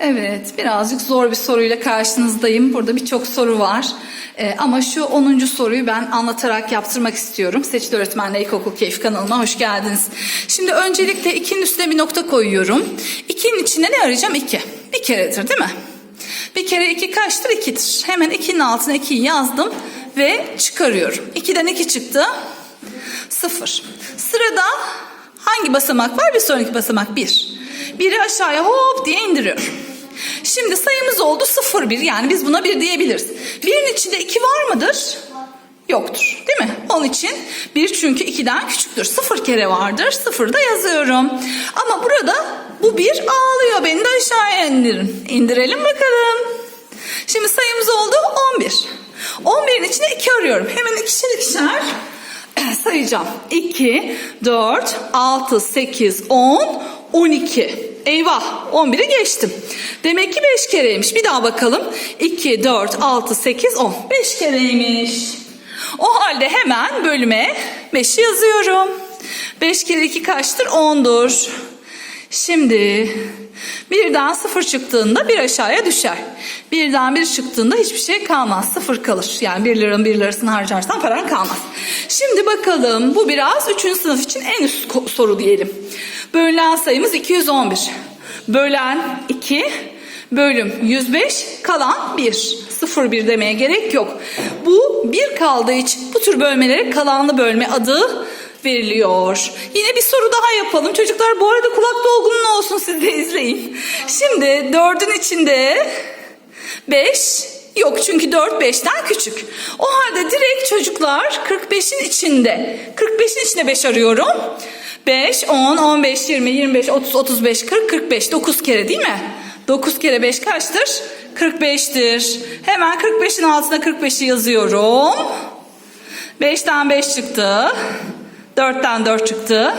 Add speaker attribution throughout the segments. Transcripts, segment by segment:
Speaker 1: Evet, birazcık zor bir soruyla karşınızdayım. Burada birçok soru var. Ee, ama şu 10. soruyu ben anlatarak yaptırmak istiyorum. Seçil Öğretmenler İlkokul Keyif kanalına hoş geldiniz. Şimdi öncelikle 2'nin üstüne bir nokta koyuyorum. 2'nin içinde ne arayacağım? 2. Bir keredir değil mi? Bir kere 2 kaçtır? 2'dir. Hemen 2'nin altına 2'yi yazdım ve çıkarıyorum. 2'den 2 çıktı. 0. Sırada hangi basamak var? Bir sonraki basamak 1. Biri aşağıya hop diye indiriyorum. Şimdi sayımız oldu 0 1 yani biz buna 1 diyebiliriz. Birin içinde 2 var mıdır? Yoktur değil mi? Onun için 1 çünkü 2'den küçüktür. 0 kere vardır. 0 da yazıyorum. Ama burada bu 1 ağlıyor. Beni de aşağıya indirin. İndirelim bakalım. Şimdi sayımız oldu 11. 11'in içine 2 arıyorum. Hemen ikişer ikişer sayacağım. 2, 4, 6, 8, 10, 12. Eyvah 11'i geçtim. Demek ki 5 kereymiş. Bir daha bakalım. 2, 4, 6, 8, 10. 5 kereymiş. O halde hemen bölüme 5'i yazıyorum. 5 kere 2 kaçtır? 10'dur. Şimdi birden sıfır çıktığında bir aşağıya düşer. Birden bir çıktığında hiçbir şey kalmaz. Sıfır kalır. Yani bir liranın bir lirasını harcarsan paran kalmaz. Şimdi bakalım bu biraz 3. sınıf için en üst soru diyelim. Bölünen sayımız 211. Bölen 2 bölüm 105 kalan 1. 0 1 demeye gerek yok. Bu 1 kaldığı için bu tür bölmelere kalanlı bölme adı veriliyor. Yine bir soru daha yapalım. Çocuklar bu arada kulak dolgunluğu olsun siz de izleyin. Şimdi 4'ün içinde 5 yok çünkü 4 5'ten küçük. O halde direkt çocuklar 45'in içinde 45'in içinde 5 arıyorum. 5, 10, 15, 20, 25, 30, 35, 40, 45. 9 kere değil mi? 9 kere 5 kaçtır? 45'tir. Hemen 45'in altına 45'i yazıyorum. 5'ten 5 çıktı. 4'ten 4 çıktı.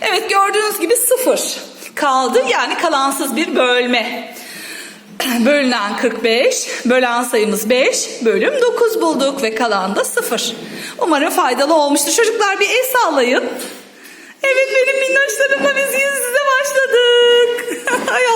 Speaker 1: Evet gördüğünüz gibi 0 kaldı. Yani kalansız bir bölme. Bölünen 45, bölen sayımız 5, bölüm 9 bulduk ve kalan da 0. Umarım faydalı olmuştur. Çocuklar bir el sallayın. Evet benim minnoşlarımla biz yüz yüze başladık.